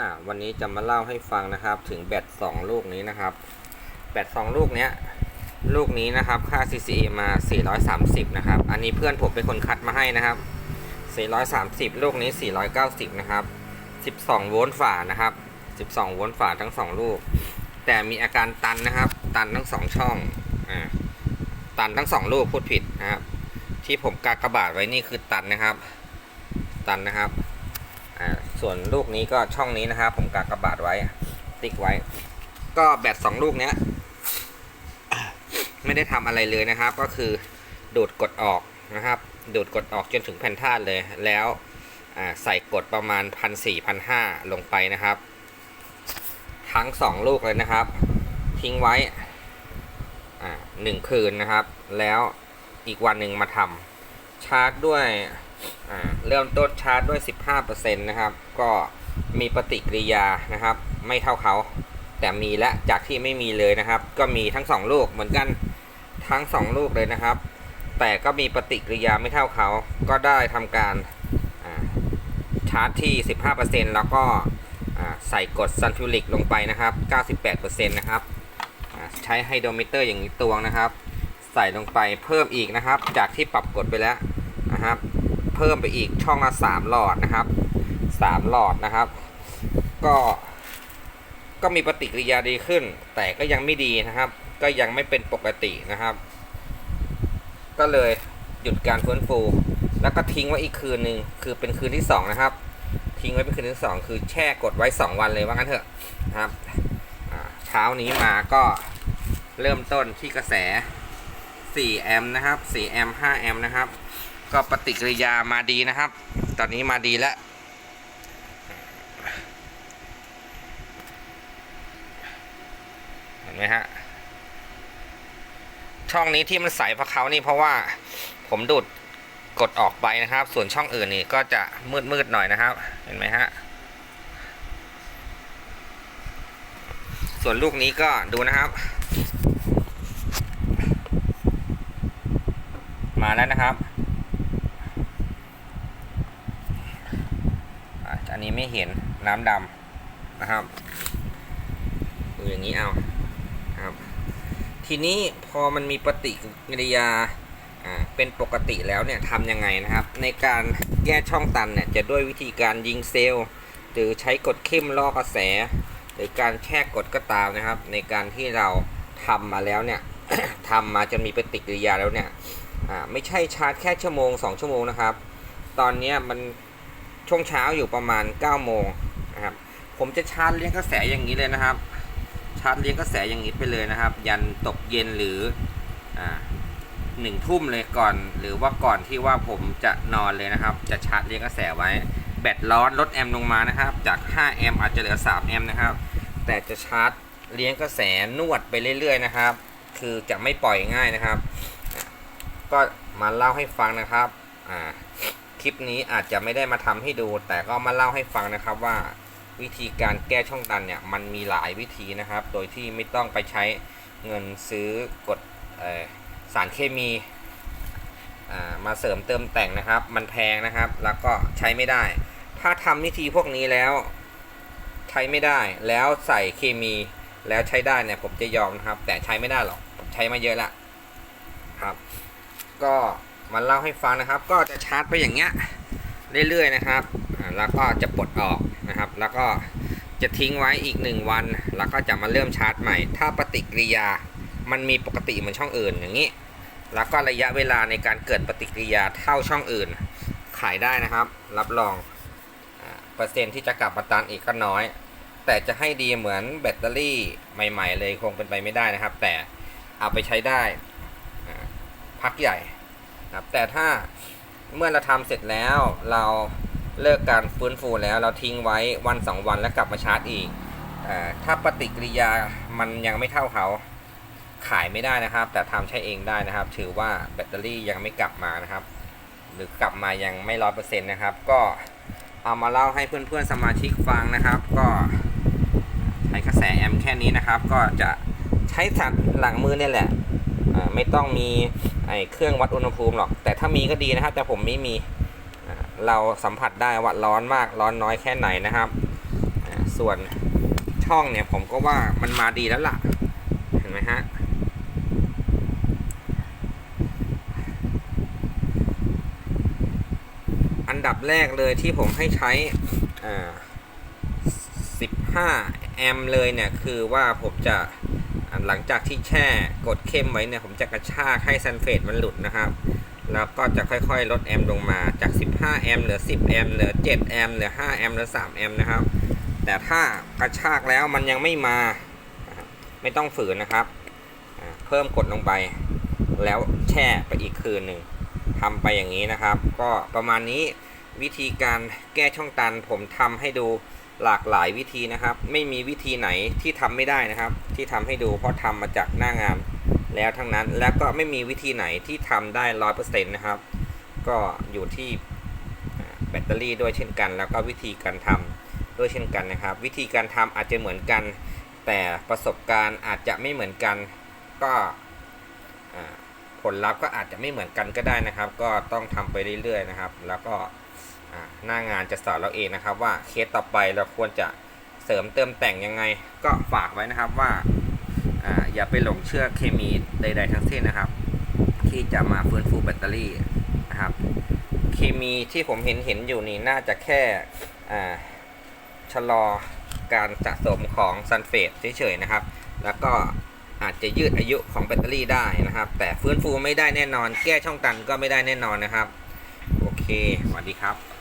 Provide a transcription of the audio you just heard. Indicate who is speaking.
Speaker 1: อ่าวันนี้จะมาเล่าให้ฟังนะครับ ถึงแบตสองลูกนี้นะครับ แบตสองลูกเนี้ยลูกนี้นะครับค่า CCA มา 430 นะครับ อันนี้เพื่อนผมเป็นคนคัดมาให้นะครับ 430 ลูกนี้ 490 นะครับ 12 โวลต์ฝานะครับ 12 โวลต์ฝาทั้ง 2 ลูก แต่มีอาการตันนะครับ ตันทั้ง 2 ช่องอ่าตันทั้ง 2 ลูกพูดผิดนะครับ ที่ผมกากระบาดไว้นี่คือตันนะครับ ตันนะครับ อ่าส่วนลูกนี้ก็ช่องนี้นะครับผมกากระบาดไว้ ติ๊กไว้ ก็แบตสองลูกเนี้ยไม่ได้ทำอะไรเลยนะครับ ก็คือดูดกดออกนะครับ ดูดกดออกจนถึงแผ่นธาตุเลย แล้วใส่กดประมาณพันสี่พันห้าลงไปนะครับ ทั้งสองลูกเลยนะครับ ทิ้งไว้อ่าหนึ่งคืนนะครับ แล้วอีกวันหนึ่งมาทำชาร์จด้วย เริ่มต้นชาร์จด้วย 15%นะครับ ก็มีปฏิกิริยานะครับ ไม่เท่าเขา แต่มีและจากที่ไม่มีเลยนะครับ ก็มีทั้ง 2 ลูกเหมือนกันทั้ง 2 ลูกเลยนะครับ แต่ก็มีปฏิกิริยาไม่เท่าเขา ก็ได้ทำการชาร์จที่ 15%แล้วก็ใส่กดซันฟิลิกลงไปนะครับ 98%นะครับใช้ไฮโดรมิเตอร์อย่างนี้ตวงนะครับ ใส่ลงไปเพิ่มอีกนะครับ จากที่ปรับกดไปแล้วนะครับ เพิ่มไปอีกช่องละสามหลอดนะครับสามหลอดนะครับ ก็ก็มีปฏิกิริยาดีขึ้น แต่ก็ยังไม่ดีนะครับ ก็ยังไม่เป็นปกตินะครับ ก็เลยหยุดการฟื้นฟู แล้วก็ทิ้งไว้อีกคืนหนึ่งคือเป็นคืนที่สองนะครับ ทิ้งไว้เป็นคืนที่สองคือแช่กดไว้สองวันเลยว่างั้นเถอะนะครับเช้านี้มาก็เริ่มต้นที่กระแส 4 แอมป์นะครับ 4 แอมป์ 5 แอมป์นะครับ ก็ปฏิกิริยามาดีนะครับ ตอนนี้มาดีแล้ว เห็นไหมฮะ ช่องนี้ที่มันใสเพราะเขานี่เพราะว่าผมดูดกดออกไปนะครับ ส่วนช่องอื่นนี่ก็จะมืดมืดๆหน่อยนะครับ เห็นไหมฮะ ส่วนลูกนี้ก็ดูนะครับ มาแล้วนะครับ อันนี้ไม่เห็นน้ำดำนะครับดูอย่างนี้เอาครับ ทีนี้พอมันมีปฏิกิริยาเป็นปกติแล้วเนี่ยทำยังไงนะครับ ในการแก้ช่องตันเนี่ยจะด้วยวิธีการยิงเซลล์หรือใช้กดเข้มล่อกระแส หรือการแช่กดก็ตามนะครับ ในการที่เราทำมาแล้วเนี่ยทำมาจนมีปฏิกิริยาแล้วเนี่ยไม่ใช่ชาร์จแค่ชั่วโมง 2 ชั่วโมงนะครับ ตอนนี้มัน ช่วงเช้าอยู่ประมาณ9โมงนะครับ ผมจะชาร์จเลี้ยงกระแสอย่างนี้เลยนะครับ ชาร์จเลี้ยงกระแสอย่างนี้ไปเลยนะครับ ยันตกเย็นหรืออ่าหนึ่งทุ่มเลยก่อน หรือว่าก่อนที่ว่าผมจะนอนเลยนะครับ จะชาร์จเลี้ยงกระแสไว้ แบตร้อนลดแอมป์ลงมานะครับ จาก5แอมป์อาจจะเหลือ3แอมป์นะครับ แต่จะชาร์จเลี้ยงกระแสนวดไปเรื่อย ๆ นะครับ คือจะไม่ปล่อยง่ายนะครับ ก็มาเล่าให้ฟังนะครับ อ่า คลิปนี้อาจจะไม่ได้มาทำให้ดู แต่ก็มาเล่าให้ฟังนะครับว่าวิธีการแก้ช่องตันเนี่ยมันมีหลายวิธีนะครับ โดยที่ไม่ต้องไปใช้เงินซื้อกดออสารเคมีมาเสริมเติมแต่งนะครับ มันแพงนะครับ แล้วก็ใช้ไม่ได้ ถ้าทำวิธีพวกนี้แล้วใช้ไม่ได้ แล้วใส่เคมีแล้วใช้ได้เนี่ยผมจะยอมนะครับ แต่ใช้ไม่ได้หรอกผมใช้มาเยอะละครับ ก็ มาเล่าให้ฟังนะครับ ก็จะชาร์จไปอย่างเงี้ยเรื่อยๆนะครับแล้วก็จะปลดออกนะครับ แล้วก็จะทิ้งไว้อีกหนึ่งวัน แล้วก็จะมาเริ่มชาร์จใหม่ ถ้าปฏิกิริยามันมีปกติเหมือนช่องอื่นอย่างนี้ แล้วก็ระยะเวลาในการเกิดปฏิกิริยาเท่าช่องอื่น ขายได้นะครับ รับรองเปอร์เซ็นต์ที่จะกลับมาตันอีกก็น้อย แต่จะให้ดีเหมือนแบตเตอรี่ใหม่ ๆ เลยคงเป็นไปไม่ได้นะครับ แต่เอาไปใช้ได้พักใหญ่ ครับแต่ถ้าเมื่อเราทำเสร็จแล้วเราเลิกการฟื้นฟูแล้วเราทิ้งไว้วันสองวันแล้วกลับมาชาร์จอีกอถ้าปฏิกิริยามันยังไม่เท่าเขาขายไม่ได้นะครับ แต่ทำใช้เองได้นะครับ ถือว่าแบตเตอรี่ยังไม่กลับมานะครับ หรือกลับมายังไม่ร้อยเปอร์เซ็นต์นะครับ ก็เอามาเล่าให้เพื่อนๆสมาชิกฟังนะครับ ก็ใช้กระแสแอมแค่นี้นะครับ ก็จะใช้สัตว์หลังมือเนี่ยแหละไม่ต้องมี ไอ้เครื่องวัดอุณหภูมิหรอก แต่ถ้ามีก็ดีนะครับ แต่ผมไม่มีเราสัมผัสได้ว่าร้อนมากร้อนน้อยแค่ไหนนะครับ ส่วนช่องเนี่ยผมก็ว่ามันมาดีแล้วล่ะ เห็นไหมฮะอันดับแรกเลยที่ผมให้ใช้อ่า15 แอมป์เลยเนี่ย คือว่าผมจะ หลังจากที่แช่กดเข้มไว้เนี่ยผมจะกระชากให้ซันเฟตมันหลุดนะครับ แล้วก็จะค่อยๆลดแอมป์ลงมาจาก 15 แอมป์เหลือ 10 แอมป์เหลือ 7 แอมป์เหลือ 5 แอมป์เหลือ 3 แอมป์นะครับ แต่ถ้ากระชากแล้วมันยังไม่มาไม่ต้องฝืนนะครับ เพิ่มกดลงไป แล้วแช่ไปอีกคืนหนึ่งทำไปอย่างนี้นะครับ ก็ประมาณนี้วิธีการแก้ช่องตันผมทำให้ดู หลากหลายวิธีนะครับ ไม่มีวิธีไหนที่ทำไม่ได้นะครับ ที่ทำให้ดูเพราะทำมาจากหน้างานแล้วทั้งนั้นแล้วก็ไม่มีวิธีไหนที่ทำได้ร้อยเปอร์เซ็นต์นะครับ ก็อยู่ที่แบตเตอรี่ด้วยเช่นกัน แล้วก็วิธีการทำด้วยเช่นกันนะครับ วิธีการทำอาจจะเหมือนกัน แต่ประสบการณ์อาจจะไม่เหมือนกัน ก็ผลลัพธ์ก็อาจจะไม่เหมือนกันก็ได้นะครับ ก็ต้องทำไปเรื่อยๆนะครับ แล้วก็ หน้างานจะสอนเราเองนะครับ ว่าเคสต่อไปเราควรจะเสริมเติมแต่งยังไง ก็ฝากไว้นะครับว่าออย่าไปหลงเชื่อเคมีใด ๆ ทั้งสิ้นนะครับ ที่จะมาฟื้นฟูแบตเตอรี่นะครับ เคมีที่ผมเห็นเห็นอยู่นี่น่าจะแค่ชะลอการสะสมของซัลเฟตเฉยๆนะครับ แล้วก็อาจจะยืดอายุของแบตเตอรี่ได้นะครับ แต่ฟื้นฟูไม่ได้แน่นอน แก้ช่องตันก็ไม่ได้แน่นอนนะครับ โอเคสวัสดีครับ